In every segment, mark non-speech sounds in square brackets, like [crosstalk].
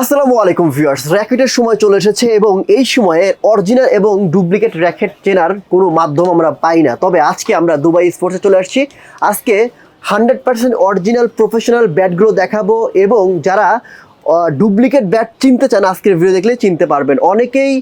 আসসালামু আলাইকুম ভিউয়ার্স, র্যাকেটের সময় চলে এসেছে এবং এই সময়ে অরিজিনাল এবং ডুপ্লিকেট র্যাকেট চেনার কোনো মাধ্যম আমরা পাই না। তবে আজকে আমরা দুবাই স্পোর্টসে চলে আসছি। আজকে হান্ড্রেড পার্সেন্ট অরিজিনাল প্রফেশনাল ব্যাটগুলো দেখাবো এবং যারা ডুপ্লিকেট ব্যাট চিনতে চান আজকের ভিডিও দেখলে চিনতে পারবেন। অনেকেই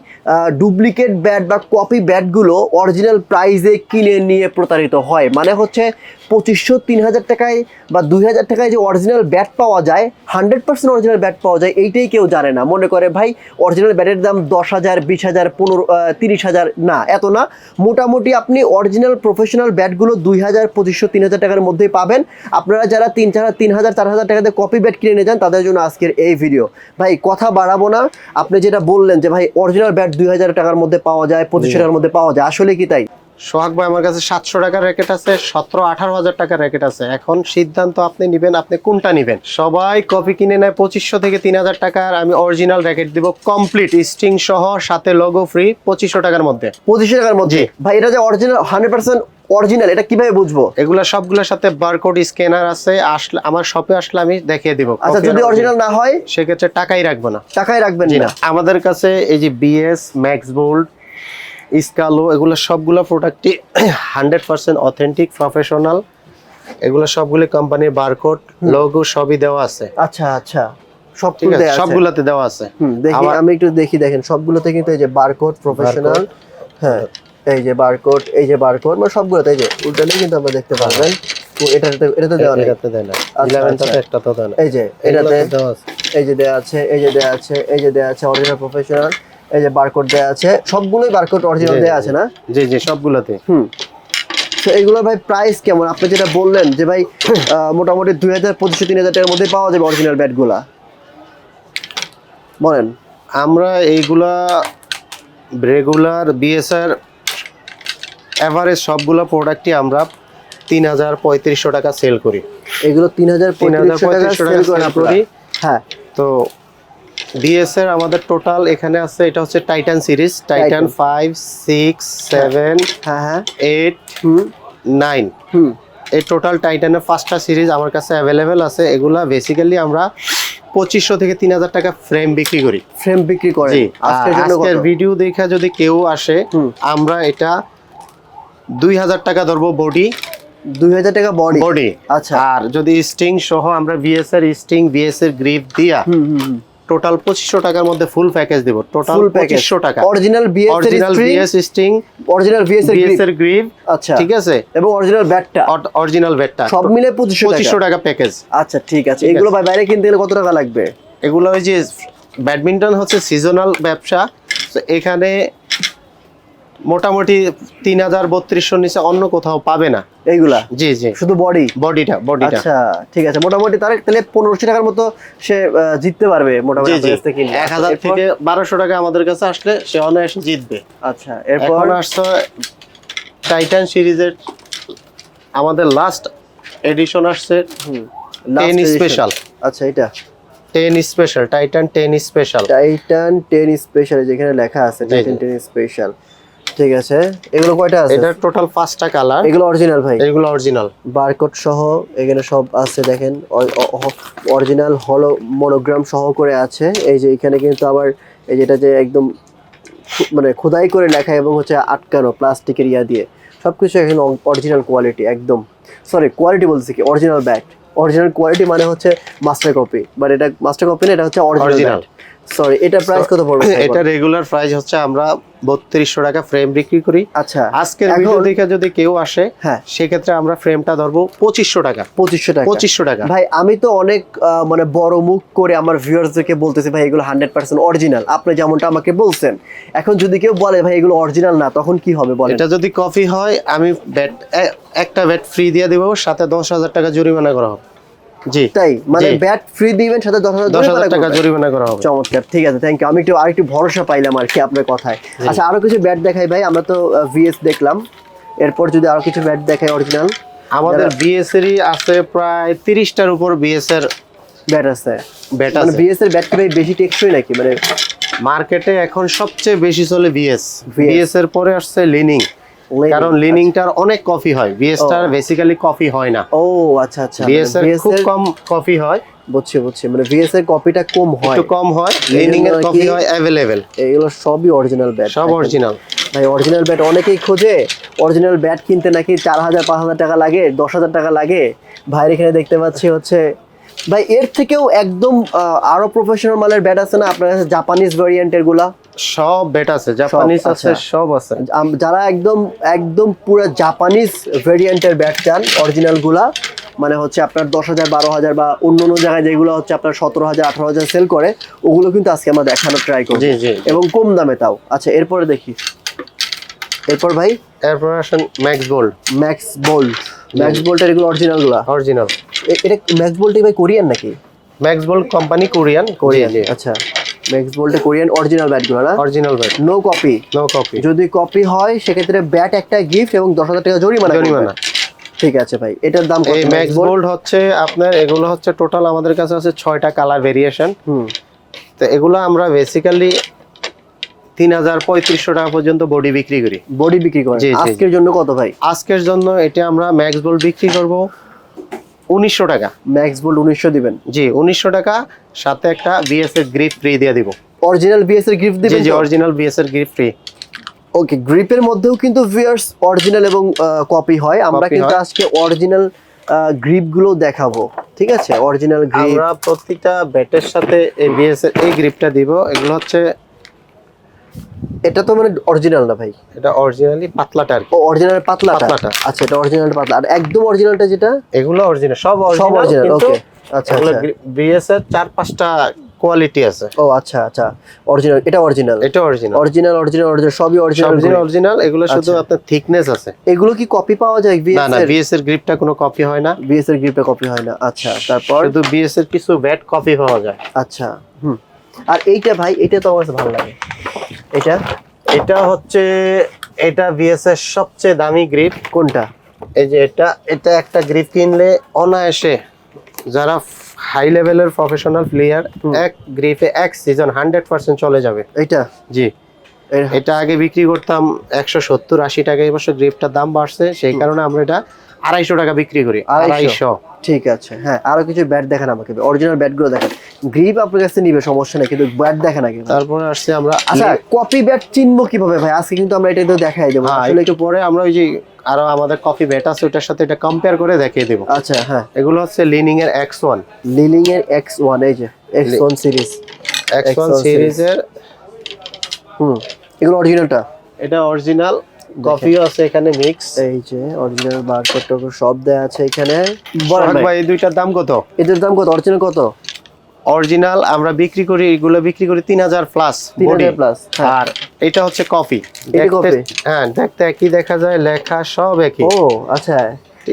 ডুপ্লিকেট ব্যাট বা কপি ব্যাটগুলো অরিজিনাল প্রাইজে কিনে নিয়ে প্রতারিত হয়। মানে হচ্ছে পঁচিশশো তিন হাজার টাকায় বা দুই হাজার টাকায় যে অরিজিনাল ব্যাট পাওয়া যায় হান্ড্রেড পার্সেন্ট অরিজিনাল ব্যাট পাওয়া যায়, এইটাই কেউ জানে না। মনে করে, ভাই অরিজিনাল ব্যাটের দাম দশ হাজার, বিশ হাজার, পনেরো তিরিশ হাজার। না, এত না। মোটামুটি আপনি অরিজিনাল প্রফেশনাল ব্যাটগুলো দুই হাজার পঁচিশশো তিন হাজার টাকার মধ্যেই পাবেন। আপনারা যারা তিন, চার তিন হাজার চার হাজার টাকাতে কপি ব্যাট কিনে নিয়ে যান, তাদের জন্য আজকের এই ভিডিও ভাই কথা বাড়াবো না। আপনি যেটা বললেন যে ভাই অরিজিনাল ব্যাট দুই হাজার টাকার মধ্যে পাওয়া যায় পঁচিশ টাকার মধ্যে পাওয়া যায় আসলে কি তাই? সোহাগ ভাই আমার কাছে সাতশো টাকার র্যাকেট আছে সতেরো আঠারো হাজার টাকার র্যাকেট আছে। এখন সিদ্ধান্ত আপনি নিবেন আপনি কোনটা নিবেন? সবাই কপি কিনে নেয় পঁচিশশো থেকে তিন হাজার টাকার আমি অরিজিনাল র্যাকেট দিব কমপ্লিট স্টিং সহ সাথে লোগো ফ্রি পঁচিশশো টাকার মধ্যে। পঁচিশশো টাকার মধ্যে? ভাই এটা যে অরিজিনাল হান্ড্রেড পার্সেন্ট অরিজিনাল এটা কীভাবে বুঝব? এগুলা সবগুলোর সাথে বারকোড স্ক্যানার আছে আসলে আমার শপে আসলে আমি দেখিয়ে দিব। আচ্ছা যদি অরিজিনাল না হয়? সেক্ষেত্রে টাকাই রাখব না। টাকাই রাখবেন না। আমাদের কাছে এই যে বিএস ম্যাক্স বোল্ড স্কালো এগুলো সবগুলো প্রোডাক্টই হান্ড্রেড পার্সেন্ট অথেন্টিক প্রফেশনাল এগুলো সবগুলো কোম্পানির বারকোড লোগো সবই দেওয়া আছে। আচ্ছা আচ্ছা। সব সবগুলোতে দেওয়া আছে। দেখি আমি একটু দেখি দেখেন সবগুলোতে কিন্তু এই যে বারকোড প্রফেশনাল হ্যাঁ এই যে বারকোড এই যে বারকোড মানে সবগুলোতে এই যে উল্টালেই কিন্তু আমরা দেখতে পারবেন। এটাতে এটাতে দেওয়া নেই। এটাতে দেয় না। আচ্ছা, ইলেভেনটাতে আচ্ছা। একটা তো দেয় না। এই যে এটাতে দেওয়া আছে। এই যে দেয়া আছে এই যে দেয়া আছে এই যে দেয়া আছে অরিজিনাল প্রফেশনাল এই যে বারকোড দেয়া আছে সবগুলোই বারকোড অরিজিনাল দেয়া আছে না? জি জি সবগুলোতে। হুম। তো এইগুলো ভাই প্রাইস কেমন? আপনি যেটা বললেন যে ভাই মোটামুটি দুই হাজার পঁচিশশো তিন হাজার টাকার মধ্যে পাওয়া যাবে অরিজিনাল ব্যাটগুলা বলেন। আমরা এইগুলা রেগুলার বিএসআর এভারেজ সবগুলো প্রোডাক্টই আমরা তিন হাজার পঁয়ত্রিশশো টাকা সেল করি। এগুলো তিন হাজার পঁয়ত্রিশশো টাকা সেল করি হ্যাঁ। তো বিএসএর আমাদের টোটাল এখানে আছে এটা হচ্ছে Titan series Titan. Five six seven হ্যাঁ হ্যাঁ। এইট নাইন হুম। এই টোটাল টাইটানের পাঁচটা সিরিজ আমার কাছে অ্যাভেলেবেল আছে এগুলা বেসিক্যালি আমরা পঁচিশশো থেকে তিন হাজার টাকা ফ্রেম বিক্রি করি। ফ্রেম বিক্রি করেন। জি আজকের? ভিডিও দেখা যদি কেউ আসে আমরা এটা দুই হাজার টাকা ধরবো বডি দুই হাজার টাকা বডি বডি আচ্ছা। আর যদি স্টিং সহ আমরা বিএস এর স্টিং বিএস এর গ্রিপ দিয়া টোটাল পঁচিশশো টাকার মধ্যে ফুল প্যাকেজ দেবো। টোটাল পঁচিশশো টাকা। Original BS original BS string original BS BS এর গ্রিপ আচ্ছা। ঠিক আছে? এবং অরিজিনাল ব্যাটটা অরিজিনাল ব্যাটটা সব মিলে পঁচিশশো পঁচিশশো টাকা প্যাকেজ আচ্ছা ঠিক আছে। এগুলো। বাইরে কিনতে গেলে কত টাকা লাগবে? এগুলো ওই যে ব্যাডমিন্টন হচ্ছে সিজনাল ব্যবসা। তো এখানে মোটামুটি তিন হাজার বত্রিশশোর নিচে অন্য কোথাও পাবে না। এইগুলা? জি জি। শুধু বডি বডিটা বডিটা আচ্ছা ঠিক আছে। মোটামুটি তার তাহলে পনেরোশো টাকার মতো সে জিততে পারবে মোটামুটি। এক হাজার থেকে বারোশো টাকা আমাদের কাছে আসলে সে অনায়াসে জিতবে। আচ্ছা এরপর? আসছে টাইটান সিরিজের আমাদের লাস্ট এডিশন আসছে টেন স্পেশাল আচ্ছা এটা ten special Titan ten special Titan ten special যেখানে লেখা আছে টাইটান টেন স্পেশাল ঠিক আছে। এগুলো কয়টা আছে? এটার টোটাল পাঁচটা কালার এগুলো অরিজিনাল ভাই। এগুলো অরিজিনাল বারকোড সহ এখানে সব আছে দেখেন। অরিজিনাল হলো মনোগ্রাম সহ করে আছে। এই যে এখানে কিন্তু আবার এই যেটা যে একদম মানে খোদাই করে লেখা এবং হচ্ছে আটকানো প্লাস্টিকের ইয়া দিয়ে। সব কিছু এখানে অরিজিনাল কোয়ালিটি একদম। সরি কোয়ালিটি বলতেছি কি? অরিজিনাল ব্যাট অরিজিনাল কোয়ালিটি মানে হচ্ছে মাস্টার কপি বাট এটা মাস্টার কপি না এটা হচ্ছে অরিজিনাল. সরি এটা প্রাইস কত পড়বে [coughs] এটা রেগুলার প্রাইস হচ্ছে আমরা বত্রিশশো টাকা ফ্রেম বিক্রি করি। আচ্ছা আজকের ভিডিও দেখে যদি কেউ আসে হ্যাঁ। সেক্ষেত্রে আমরা ফ্রেমটা ধরবো পঁচিশশো টাকা। পঁচিশশো টাকা। পঁচিশশো টাকা। ভাই আমি তো অনেক মানে বড় মুখ করে আমার ভিউয়ার্সদেরকে বলতেছি ভাই এগুলো হান্ড্রেড পার্সেন্ট অরিজিনাল আপনি যেমনটা আমাকে বলছেন এখন যদি কেউ বলে ভাই এগুলো অরিজিনাল না তখন কি হবে বলেন? এটা যদি কফি হয় আমি ব্যাট একটা ব্যাট ফ্রি দিয়ে দেবো সাথে দশ হাজার টাকা জরিমানা করা হবে। জি। তাই? মানে ব্যাট ফ্রি দিবেন সাথে দশ হাজার টাকা। জরিমানা করা হবে। চমৎকার ঠিক আছে থ্যাংক ইউ আমি একটু আরেকটু ভরসা পাইলাম আর কি আপনার কথায়। আচ্ছা আরও কিছু ব্যাট দেখাই ভাই আমরা তো ভিএস দেখলাম। এরপর যদি আরও কিছু ব্যাট দেখাই অরিজিনাল আমাদের বিএস এরই আছে প্রায় তিরিশটার উপর বিএস এর ব্যাট আছে। ব্যাট মানে আছে। বিএস এর ব্যাট কি ভাই বেশি টেকসই নাকি? মানে মার্কেটে এখন সবচেয়ে বেশি চলে বিএস বিএস এর পরে আসছে লিনিং কারণ লিনিংটার অনেক কফি হয়। বিএসটার বেসিক্যালি কফি হয় না। ও আচ্ছা আচ্ছা। বিএস এর খুব কম কফি হয়। বুঝছি বুঝছি। মানে ভিএস এর কপিটা কম হয়। একটু কম হয়। লিনিং এর মানে কফি হয় অ্যাভেলেবেল এগুলো সবই অরিজিনাল ব্যাট সব অরিজিনাল ভাই অরিজিনাল ব্যাট অনেকেই খোঁজে। অরিজিনাল ব্যাট কিনতে নাকি চার হাজার পাঁচ হাজার টাকা লাগে দশ হাজার টাকা লাগে। ভাইয়ের এখানে দেখতে পাচ্ছি হচ্ছে ভাই এর থেকেও একদম আরও প্রফেশনাল মালের ব্যাট আছে না? আপনার কাছে জাপানিজ ভ্যারিয়েন্টেরগুলা? সব বেট আছে জাপানিজ আছে। সব আছে। যারা একদম একদম পুরো জাপানিজ ভেরিয়েন্টের ব্যাট চান অরিজিনালগুলা মানে হচ্ছে আপনার দশ হাজার বারো হাজার বা অন্য অন্য জায়গায় যেগুলো হচ্ছে আপনার সতেরো হাজার আঠারো হাজার সেল করে ওগুলো কিন্তু আজকে আমরা দেখানো ট্রাই জি এবং কম দামে তাও। আচ্ছা এরপরে দেখি। এরপর ভাই? এরপর আসেন ম্যাক্স গোল্ড ম্যাক্স বোল্ট ম্যাক্স বোল্টের এগুলো অরিজিনালগুলা? অরিজিনাল এটা ম্যাক্স বোল্ট ভাই কোরিয়ান নাকি? Max Gold company Korean Korean আচ্ছা। ম্যাক্স বোল্টে কোরিয়ান অরিজিনাল না? Original bat no copy no copy যদি কপি হয় সেক্ষেত্রে ব্যাট একটা গিফট এবং দশ হাজার টাকা জরিমানা জরিমানা। ঠিক আছে ভাই এটার দাম এই ম্যাক্স হচ্ছে আপনার এগুলো হচ্ছে টোটাল আমাদের কাছে আছে ছয়টা কালার ভেরিয়েশন হুম। তো এগুলো আমরা বেসিক্যালি তিন হাজার পঁয়ত্রিশশো টাকা পর্যন্ত বডি বিক্রি করি। বডি বিক্রি জি। আজকের জন্য কত ভাই? আজকের জন্য এটা আমরা ম্যাক্স গোল্ড বিক্রি করব। উনিশশো টাকা। ম্যাক্স বোল্ট উনিশশো দিবেন। জি উনিশশো টাকা সাথে একটা বিএস এর গ্রিপ ফ্রি দিয়ে দিব। অরিজিনাল বিএস এর জি দিবেন জি অরিজিনাল বিএস এর গ্রিপ ফ্রি ওকে গ্রিপের মধ্যেও কিন্তু ভিয়ার্স অরিজিনাল এবং কপি হয়। আমরা কিন্তু। আজকে অরিজিনাল গ্রিপগুলো দেখাবো। ঠিক আছে? অরিজিনাল গ্রিপ আমরা প্রত্যেকটা ব্যাটের সাথে এই বিএস এর এই গ্রিপটা দিব। এগুলো হচ্ছে এটা তো মানে অরিজিনাল না ভাই? এটা অরিজিনালি পাতলাটা আর ও অরিজিনাল পাতলাটা। আচ্ছা এটা অরিজিনাল পাতলা। আর একদম অরিজিনালটা যেটা? এগুলো অরিজিনাল সব সব অরিজিনাল ওকে। আচ্ছা এগুলো আচ্ছা। বিএস এর চার পাঁচটা কোয়ালিটি আছে। ও আচ্ছা আচ্ছা। অরিজিনাল এটা অরিজিনাল এটা অরিজিনাল অরিজিনাল অরিজিনাল অরিজিনাল সবই অরিজিনাল সবজির অরিজিনাল এগুলো শুধু আচ্ছা। আপনার থিকনেস আছে। এগুলো কি কপি পাওয়া যায় না বিএস না এর? বিএস এর গ্রিপটা কোনো কপি হয় না। বিএস এর গ্রিপে কপি হয় না। আচ্ছা তারপর? শুধু বিএস এর কিছু ব্যাট কপি পাওয়া যায়। আচ্ছা হুম। আর এইটা ভাই এটা তো আমার ভালো লাগে। এটা? এটা হচ্ছে এটা বিএস এর সবচেয়ে দামি গ্রিপ কোনটা? এই যে এটা এটা একটা গ্রিপ কিনলে অনায়াসে যারা হাই লেভেলের প্রফেশনাল প্লেয়ার এক গ্রিপে এক সিজন হান্ড্রেড পার্সেন্ট চলে যাবে। এইটা? জি। এটা আগে বিক্রি করতাম একশো সত্তর আশি টাকা এবছর বছর গ্রিপটার দাম বাড়ছে সেই কারণে আমরা এটা আড়াইশো টাকা বিক্রি করি আড়াইশো? ঠিক আছে হ্যাঁ আরও কিছু ব্যাট দেখেন আমাকে অরিজিনাল ব্যাটগুলো দেখেন। গ্রিপ আপনার কাছে নিবে সমস্যা নেই কিন্তু ব্যাট দেখেন আগে। তারপরে আসছে আমরা আচ্ছা কপি ব্যাট চিনবো কীভাবে ভাই? আজকে কিন্তু আমরা এটা তো দেখাই দেবো। হ্যাঁ আসলে একটু পরে আমরা ওই যে আরও আমাদের কফি ব্যাট আছে ওটার সাথে এটা কম্পেয়ার করে দেখিয়ে দেবো। আচ্ছা হ্যাঁ। এগুলো হচ্ছে লিনিং এর এক্স ওয়ান লিলিং এর এক্স ওয়ান এই যে X one series X one X1 সিরিজের হুম এগুলো অরিজিনালটা এটা অরিজিনাল কফিও আছে এখানে মিক্স। এই যে অরিজিনাল বারকোড টোকো সব দেয়া আছে এখানে। বলেন ভাই, এই দুইটার দাম কত? এদের দাম কত? অরিজিনাল কত? অরিজিনাল আমরা বিক্রি করি এগুলো বিক্রি করি তিন হাজার প্লাস 3000 plus, হ্যাঁ। আর এটা হচ্ছে কফি এটা copy? হ্যাঁ দেখতে একই দেখা যায় লেখা সব একই। ও আচ্ছা।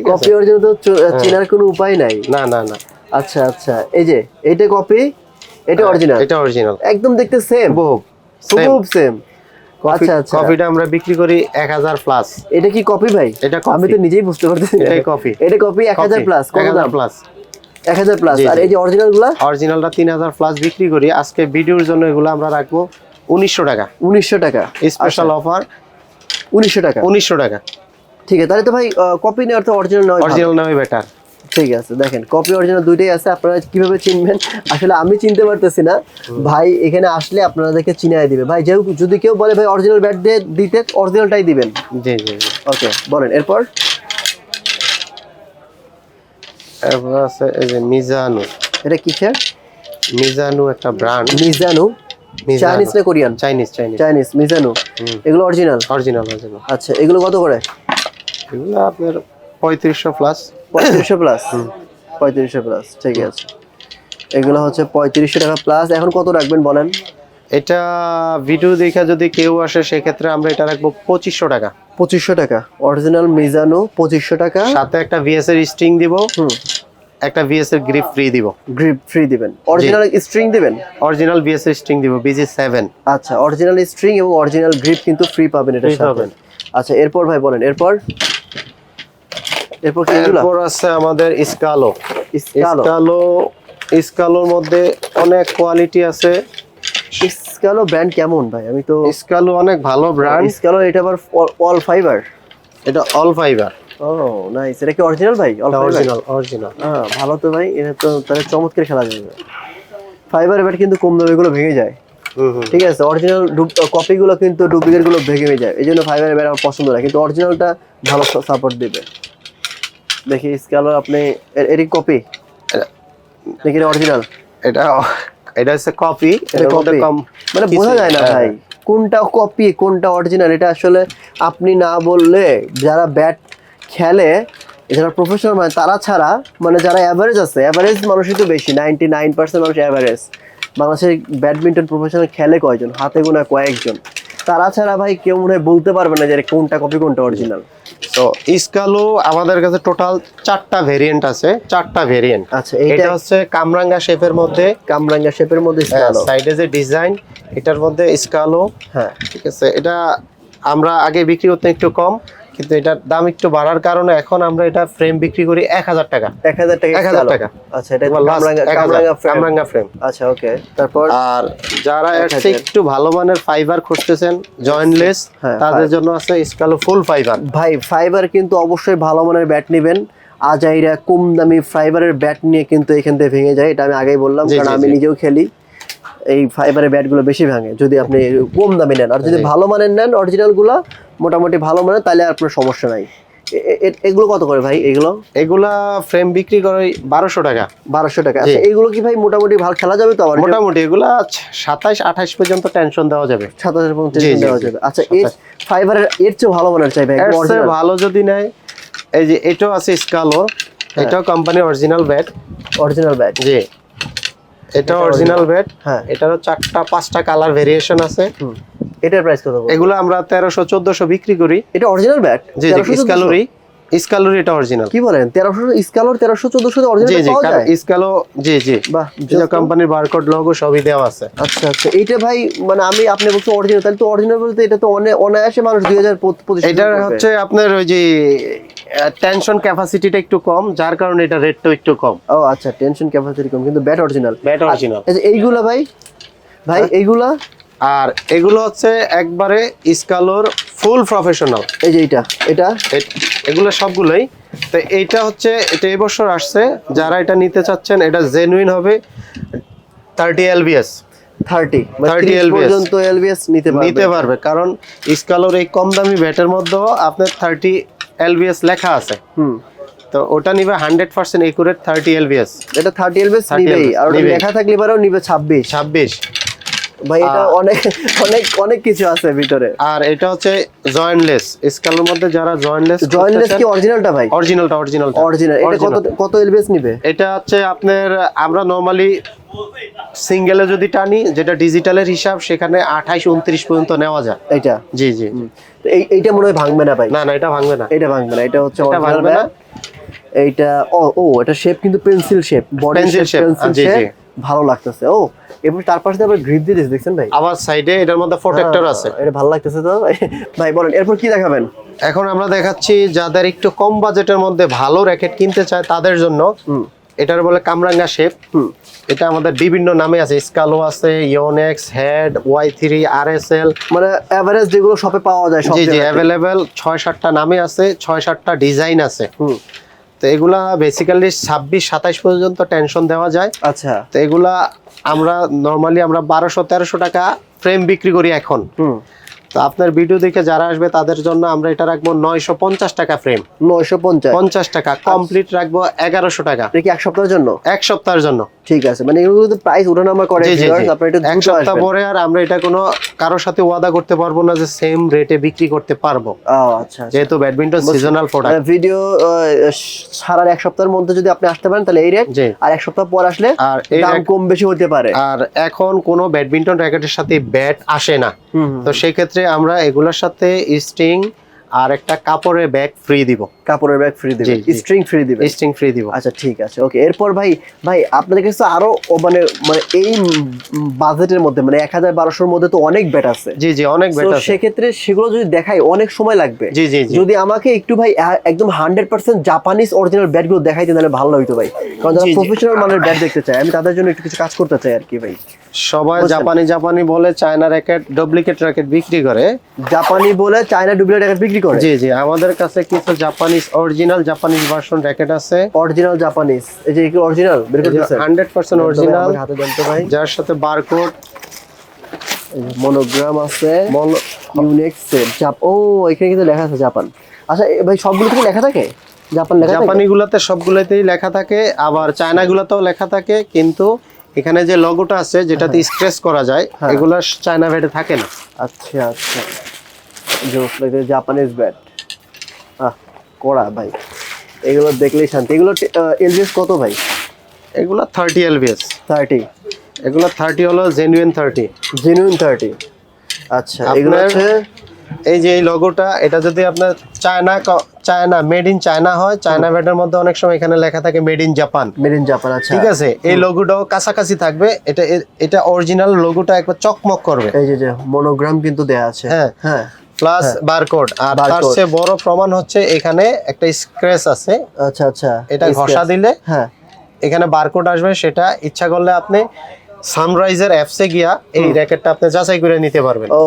কপি অরিজিনাল তো চ- চেনার কোনো উপায় নাই? না না না। আচ্ছা আচ্ছা। এই যে এটা কপি এটা অরিজিনাল এটা অরিজিনাল একদম দেখতে সেম খুব সেম কফি আচ্ছা আচ্ছা। কফিটা আমরা বিক্রি করি এক হাজার প্লাস এটা কি কপি ভাই? এটা। আমি তো নিজেই বুঝতে পারতেছি। এটাই copy। এটা কপি এক হাজার প্লাস কত দাম? প্লাস এক হাজার প্লাস আর এই যে অরিজিনালগুলা অরিজিনালটা তিন হাজার প্লাস বিক্রি করি। আজকে ভিডিওর জন্য এগুলো আমরা রাখব উনিশশো টাকা। উনিশশো টাকা। স্পেশাল অফার উনিশশো টাকা। উনিশশো টাকা। ঠিক আছে। তাহলে তো ভাই কপি নেওয়ার তো অরিজিনাল নয় অরিজিনাল নামে বেটার ঠিক আছে দেখেন কপি অরিজিনাল দুইটাই আছে আপনারা কীভাবে চিনবেন? আসলে আমি চিনতে পারতেছি না। ভাই এখানে আসলে আপনাদেরকে চিনাই দিবে। ভাই যেহেতু যদি কেউ বলে ভাই অরিজিনাল ব্যাট দিয়ে দিতে অরিজিনালটাই দিবেন? জি জি ওকে বলেন এরপর? তারপর আছে এই যে মিজানু। এটা কিসের? মিজানু একটা ব্র্যান্ড মিজানু? চাইনিজ না Korean Chinese Chinese Chinese Mizuno. এগুলো অরিজিনাল অরিজিনাল অরিজিনাল আচ্ছা এগুলো কত করে? এগুলো আপনার পঁয়ত্রিশশো প্লাস পঁয়ত্রিশশো প্লাস পঁয়ত্রিশশো প্লাস ঠিক আছে। এগুলো হচ্ছে পঁয়ত্রিশশো টাকা প্লাস এখন কত রাখবেন বলেন? এটা ভিডিও দেখা যদি কেউ আসে সেক্ষেত্রে আমরা এটা রাখব পঁচিশশো টাকা। পঁচিশশো টাকা। অরিজিনাল মিজানো পঁচিশশো টাকা। সাথে একটা ভিএস এর স্ট্রিং দিব। হুম। একটা ভিএস এর গ্রিপ ফ্রি দিব। গ্রিপ ফ্রি দিবেন। অরিজিনাল স্ট্রিং দিবেন? অরিজিনাল ভিএস এর স্ট্রিং দিব বিজি সেভেন আচ্ছা অরিজিনাল স্ট্রিং এবং অরিজিনাল গ্রিপ কিন্তু ফ্রি পাবেন এটা সাথে। আচ্ছা এরপর ভাই বলেন এরপর? এরপর কি এগুলো? এরপর আছে আমাদের স্কালো। স্কালো। স্কালো স্কালোর মধ্যে অনেক কোয়ালিটি আছে। স্কালো ব্র্যান্ড কেমন ভাই? আমি তো স্কালো অনেক ভালো ব্র্যান্ড স্কালো এটা আবার অল ফাইবার এটা অল ফাইবার ও নাইস এটা কি অরিজিনাল ভাই? Fiber? অরিজিনাল অরিজিনাল হ্যাঁ ভালো তো ভাই। এটা তো তাহলে চমৎকার খেলা যাবে। ফাইবার ব্যাট কিন্তু কম দামে গুলো ভেঙে যায়। ঠিক আছে অরিজিনাল কপিগুলো কিন্তু ডুপ্লিকেটগুলো ভেঙে যায়। এই জন্য ফাইবার ব্যাট আমার পছন্দ না। কিন্তু অরিজিনালটা ভালো সাপোর্ট দিবে। দেখি স্কেল আপনি এর- কপি দেখি অরিজিনাল এটা এটা হচ্ছে কপি কপি মানে বোঝা যায় না ভাই কোনটা কপি কোনটা অরিজিনাল এটা আসলে আপনি না বললে যারা ব্যাট খেলে যারা প্রফেশনাল মানে তারা ছাড়া মানে যারা অ্যাভারেজ আছে অ্যাভারেজ মানুষই তো বেশি নাইনটি নাইন পার্সেন্ট মানুষ অ্যাভারেজ বাংলাদেশের ব্যাডমিন্টন প্রফেশনাল খেলে কয়জন? হাতে গোনা কয়েকজন। তারা ছাড়া ভাই কেউ মনে বলতে পারবে না যে কোনটা কপি কোনটা অরিজিনাল তো ইসকালো আমাদের কাছে টোটাল চারটা ভেরিয়েন্ট আছে চারটা ভেরিয়েন্ট আচ্ছা এটা হচ্ছে কামরাঙ্গা শেপের মধ্যে। কামরাঙ্গা শেপের মধ্যে ইসকালো সাইডে যে ডিজাইন এটার মধ্যে ইসকালো হ্যাঁ। ঠিক আছে এটা আমরা আগে বিক্রি করতে একটু কম। কিন্তু এটার দাম একটু বাড়ার কারণে এখন আমরা এটা ফ্রেম বিক্রি করি এক হাজার টাকা। এক হাজার টাকা এক হাজার টাকা। আচ্ছা এটা কামরাঙ্গা ফ্রেম আচ্ছা ওকে তারপর? আর যারা একটু ভালো মানের ফাইবার খুঁজতেছেন জয়েন্টলেস হ্যাঁ, তাদের জন্য আছে স্কালো ফুল ফাইবার ভাই ফাইবার কিন্তু অবশ্যই ভালো মানের ব্যাট নেবেন। আজাইরা কম দামি ফাইবারের ব্যাট নিয়ে কিন্তু এখান থেকে ভেঙে যায় এটা আমি আগেই বললাম কারণ আমি নিজেও খেলি। এই ফাইবারের ব্যাটগুলো বেশি ভাঙে যদি আপনি কম দামি নেন। আর যদি ভালো মানের নেন অরিজিনালগুলো মোটামুটি ভালো মানের তাহলে আপনার সমস্যা নাই। এগুলো কত করে ভাই এগুলো? এগুলা ফ্রেম বিক্রি করে বারোশো টাকা। বারোশো টাকা। আচ্ছা জি। এইগুলো কি ভাই মোটামুটি ভালো খেলা যাবে তো আবার? মোটামুটি এগুলা সাতাইশ আঠাইশ পর্যন্ত টেনশন দেওয়া যাবে। সাতাশ জি, দেওয়া যাবে। আচ্ছা এর ফাইবারের এর চেয়ে ভালো মানের চাই ভাই। ভালো যদি নেয় এই যে এটাও আছে স্কালো হ্যাঁ। এটাও company original bat original bat জি। এটা অরিজিনাল ব্যাট হ্যাঁ। এটারও চারটা পাঁচটা কালার ভেরিয়েশন আছে। এটার প্রাইস কত? এগুলো আমরা তেরোশো চোদ্দশো বিক্রি করি। এটা অরিজিনাল ব্যাট জি জি স্কালোরি স্কালোরি এটা অরিজিনাল কি বলেন? তেরোশো স্কালোর তেরোশো চোদ্দশো অরিজিনাল জি পাওয়া যায়? স্কালো জি জি। বাহ যে কোম্পানির বারকোড লোগো সবই দেওয়া আছে। আচ্ছা আচ্ছা। এইটা ভাই মানে আমি আপনি বলছেন অরিজিনাল তাহলে তো অরিজিনাল বলতে এটা তো অনে- অনায়াসে মানুষ দুই হাজার এটার হচ্ছে আপনার ওই যে টেনশন ক্যাপাসিটিটা একটু কম যার কারণে এটা রেটটা একটু কম। ও আচ্ছা টেনশন ক্যাপাসিটি কম কিন্তু ব্যাট অরিজিনাল ব্যাট অরিজিনাল এইগুলা ভাই? ভাই এইগুলা? আর এগুলো হচ্ছে একবারে স্কালোর ফুল প্রফেশনাল এই যে এইটা এটা? এগুলো সবগুলোই। তো এইটা হচ্ছে এটা এবছর আসছে যারা এটা নিতে চাচ্ছেন এটা জেনুইন হবে থার্টি এলবিএস থার্টি 30 LBS পর্যন্ত এলবিএস নিতে পারবে। নিতে পারবে কারণ স্কালোর এই কম দামি ব্যাটের মধ্যেও আপনার থার্টি এলবিএস লেখা আছে। হুম। তো ওটা নিবে hundred percent accurate thirty LBS এটা থার্টি এলবিএস 30 নিবেই। আর ওটা লেখা থাকলে পরেও নিবে ছাব্বিশ। ছাব্বিশ। ভাই এটা অনেক অনেক অনেক কিছু আছে ভিতরে। আর এটা হচ্ছে জয়েন্টলেস স্কালোর মধ্যে যারা জয়েন্টলেস জয়েন্টলেস কি অরিজিনালটা ভাই? অরিজিনালটা অরিজিনালটা অরিজিনাল এটা কত কত এলবিএস নিবে? এটা হচ্ছে আপনার আমরা নর্মালি সিঙ্গেলে যদি টানি যেটা ডিজিটালের হিসাব সেখানে আঠাইশ উনত্রিশ পর্যন্ত নেওয়া যায়। এটা জি জি এই এইটা মনে হয় ভাঙবে না ভাই। না না এটা ভাঙবে না। এটা ভাঙবে না এটা হচ্ছে এটা ভাঙবে না। এইটা ও ও এটা শেপ কিন্তু pencil shape body shape pencil জি, শেপ জি। ভালো লাগতেছে। ও এবার তার পাশে আবার গ্রিপ দিয়ে দিয়েছে, দেখছেন ভাই? আবার সাইডে এটার মধ্যে প্রোটেক্টর হ্যাঁ, আছে। এটা ভালো লাগতেছে তো ভাই। বলেন এরপর কি দেখাবেন? এখন আমরা দেখাচ্ছি যাদের একটু কম বাজেটের মধ্যে ভালো র্যাকেট কিনতে চায় তাদের জন্য। এটার বলে কামরাঙ্গা শেপ হুম এটা আমাদের বিভিন্ন নামে আছে স্কালো আছে Yonex head Y three R S L মানে এভারেজ যেগুলো শপে পাওয়া যায় জি জি অ্যাভেলেবেল ছয় সাতটা নামে আছে ছয় সাতটা ডিজাইন আছে হুম। তো এগুলা বেসিক্যালি ছাব্বিশ সাতাইশ পর্যন্ত টেনশন দেওয়া যায়। আচ্ছা। তো এগুলা আমরা নর্মালি আমরা বারোশো তেরোশো টাকা ফ্রেম বিক্রি করি এখন। হুম। তো আপনার ভিডিও দেখে যারা আসবে তাদের জন্য আমরা এটা রাখব নয়শো পঞ্চাশ টাকা ফ্রেম নয়শো পঞ্চাশ। পঞ্চাশ টাকা। কমপ্লিট রাখব এগারোশো টাকা। এটা কি এক সপ্তাহের জন্য? এক সপ্তাহের জন্য। ঠিক আছে মানে এগুলো প্রাইস ওঠানামা করে এক সপ্তাহ পরে আর আমরা এটা কোনো কারোর সাথে ওয়াদা করতে পারব না যে সেম রেটে বিক্রি করতে পারব। আচ্ছা আচ্ছা। যেহেতু ব্যাডমিন্টন সিজনাল প্রোডাক্ট ভিডিও এক সপ্তাহের মধ্যে যদি আপনি আসতে পারেন তাহলে এই রেট আর এক সপ্তাহ পর আসলে আর দাম কম বেশি হতে পারে। আর এখন কোনো ব্যাডমিন্টন র্যাকেটের সাথে ব্যাট আসে না। তো সেই ক্ষেত্রে আমরা এগুলোর সাথে স্টিং আর একটা কাপড়ের ব্যাগ ফ্রি দিব। কাপড়ের ব্যাগ ফ্রি দিবে। স্ট্রিং ফ্রি দিবে স্টিং ফ্রি দিব। আচ্ছা ঠিক আছে। ওকে এরপর ভাই ভাই আপনাদের কাছে আরও মানে মানে এই বাজেটের মধ্যে মানে এক হাজার বারোশোর মধ্যে তো অনেক ব্যাট আছে। জি জি অনেক ব্যাট আছে। সেক্ষেত্রে সেগুলো যদি দেখাই অনেক সময় লাগবে। জি জি যদি আমাকে একটু ভাই একদম হান্ড্রেড পার্সেন্ট জাপানিজ অরিজিনাল ব্যাটগুলো দেখাইতে তাহলে ভালো হইতো ভাই। কারণ যারা। প্রফেশনাল মানের ব্যাট দেখতে চায় আমি তাদের জন্য একটু কিছু কাজ করতে চাই আর কি ভাই। সবাই জাপানি জাপানি বলে চায়না র্যাকেট ডুপ্লিকেট র্যাকেট বিক্রি করে। জাপানি বলে চায়না ডুপ্লিকেট ব্যাট বিক্রি করে? জি জি আমাদের কাছে কিছু Japanese original Japanese version racket আছে। অরিজিনাল জাপানিজ এই যে অরিজিনাল বের করতেছেন? হান্ড্রেড পার্সেন্ট অরিজিনাল হাতে দেন তো ভাই। যার সাথে বারকোড মনোগ্রাম আছে। ইউনিক সেট জাপ ও এখানে কিন্তু লেখা আছে জাপান আচ্ছা ভাই সবগুলো কি লেখা থাকে? জাপান লেখা থাকে? জাপানি গুলাতে সবগুলোতেই লেখা থাকে আবার চায়না গুলাতেও লেখা থাকে কিন্তু এখানে যে লগোটা আছে যেটাতে স্ক্রেচ করা যায় হ্যাঁ। এগুলো চায়না ভেটে থাকে না। আচ্ছা আচ্ছা। জোস লাগে জাপানিজ ব্যাট আহ কড়া ভাই। এগুলো দেখলেই শান্তি। এগুলো এলজিএস কত ভাই? এগুলো থার্টি এলবিএস থার্টি এগুলো থার্টি হলো জেনুইন থার্টি জেনুইন থার্টি আচ্ছা এগুলো হচ্ছে এই যে এই লোগোটা এটা যদি আপনার China China made in China হয় চায়না ভেটের মধ্যে অনেক সময় এখানে লেখা থাকে made in Japan made in Japan আচ্ছা। ঠিক আছে? এই লোগোটাও কাছাকাছি থাকবে। এটা এটা অরিজিনাল লোগোটা একবার চকমক করবে। এই যে যে মনোগ্রাম কিন্তু দেয়া আছে। হ্যাঁ। হ্যাঁ। প্লাস বারকোড আর তার। চেয়ে বড় প্রমাণ হচ্ছে এখানে একটা স্ক্র্যাচ আছে। আচ্ছা আচ্ছা। এটা ঘষা দিলে হ্যাঁ। এখানে বারকোড আসবে। সেটা ইচ্ছা করলে আপনি সানরাইজার অ্যাপসে গিয়া এই র্যাকেটটা আপনি যাচাই করে নিতে পারবেন। ও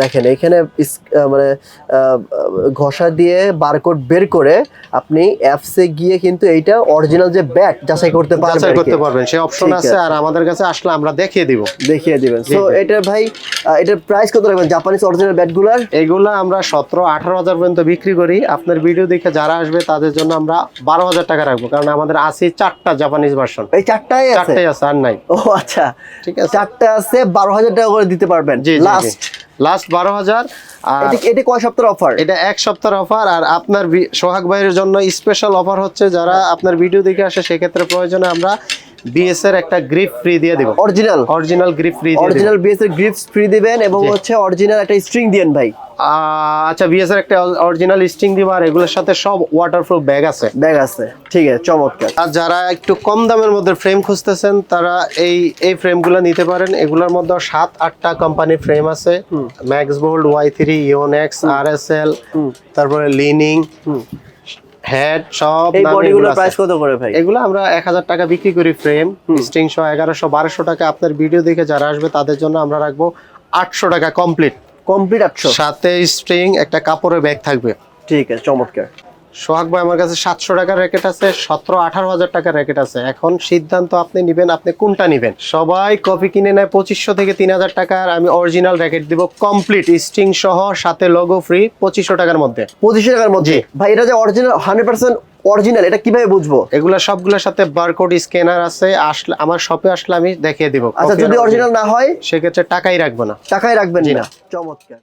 দেখেন এখানে মানে ঘষা দিয়ে বারকোড বের করে আপনি অ্যাপসে গিয়ে কিন্তু এইটা অরিজিনাল যে ব্যাট যাচাই করতে পারবেন যাচাই করতে পারবেন সেই অপশন আছে। আর আমাদের কাছে আসলে আমরা দেখিয়ে দিব। দেখিয়ে দিবেন। সো এটা ভাই এটার প্রাইস কত রাখবেন? জাপানিজ অরিজিনাল ব্যাটগুলার? এগুলা আমরা সতেরো আঠারো হাজার পর্যন্ত বিক্রি করি। আপনার ভিডিও দেখে যারা আসবে তাদের জন্য আমরা বারো হাজার টাকা রাখব। কারণ আমাদের আছে চারটা জাপানিজ ভার্সন এই চারটাই আছে? চারটাই আছে আর নাই। ও আচ্ছা ঠিক আছে। চারটা আছে বারো হাজার টাকা করে দিতে পারবেন। লাস্ট লাস্ট বারো হাজার আর এটা এটা কয় সপ্তাহের অফার এটা এক সপ্তাহের অফার আর আপনার সোহাগ ভাইয়ের জন্য স্পেশাল অফার হচ্ছে যারা আপনার ভিডিও দেখে আসে সেক্ষেত্রে প্রয়োজনে আমরা বিএস এর একটা গ্রিপ ফ্রি দিয়ে দিব। অরিজিনাল অরিজিনাল গ্রিপ ফ্রি দিয়ে অরিজিনাল বিএস এর গ্রিপস ফ্রি দিবেন এবং হচ্ছে অরিজিনাল একটা স্ট্রিং দিবেন ভাই। আচ্ছা বিএস এর একটা অরিজিনাল স্টিং দিব আর এগুলোর সাথে সব ওয়াটারপ্রুফ ব্যাগ আছে। ব্যাগ আছে। ঠিক আছে চমৎকার। আর যারা একটু কম দামের মধ্যে ফ্রেম খুঁজতেছেন তারা এই এই ফ্রেমগুলো নিতে পারেন। এগুলোর মধ্যে সাত আটটা কোম্পানির ফ্রেম আছে Max Bold Y three Yonex R S L তারপরে লিনিং। হেড সব এই আছে। প্রাইস কত করে ভাই? এগুলো আমরা এক হাজার টাকা বিক্রি করি ফ্রেম স্টিং সহ এগারোশো বারোশো টাকা। আপনার ভিডিও দেখে যারা আসবে তাদের জন্য আমরা রাখব আটশো টাকা কমপ্লিট কমপ্লিট আটশো। সাথে স্ট্রিং একটা কাপড়ের ব্যাগ থাকবে। ঠিক আছে চমৎকার। সোহাগ ভাই আমার কাছে সাতশো টাকার র্যাকেট আছে সতেরো আঠারো হাজার টাকার র্যাকেট আছে। এখন সিদ্ধান্ত আপনি নিবেন আপনি কোনটা নিবেন? সবাই কপি কিনে নেয় পঁচিশশো থেকে তিন হাজার টাকার আমি অরিজিনাল র্যাকেট দিব কমপ্লিট স্টিং সহ সাথে লোগো ফ্রি পঁচিশশো টাকার মধ্যে। পঁচিশশো টাকার মধ্যে? ভাই এটা যে অরিজিনাল হান্ড্রেড পার্সেন্ট অরিজিনাল এটা কীভাবে বুঝব? এগুলা সবগুলোর সাথে বারকোড স্ক্যানার আছে আসলে আমার শপে আসলে আমি দেখিয়ে দিব আচ্ছা যদি অরিজিনাল না হয়? সেক্ষেত্রে টাকাই রাখব না। টাকাই রাখবেন না না। চমৎকার।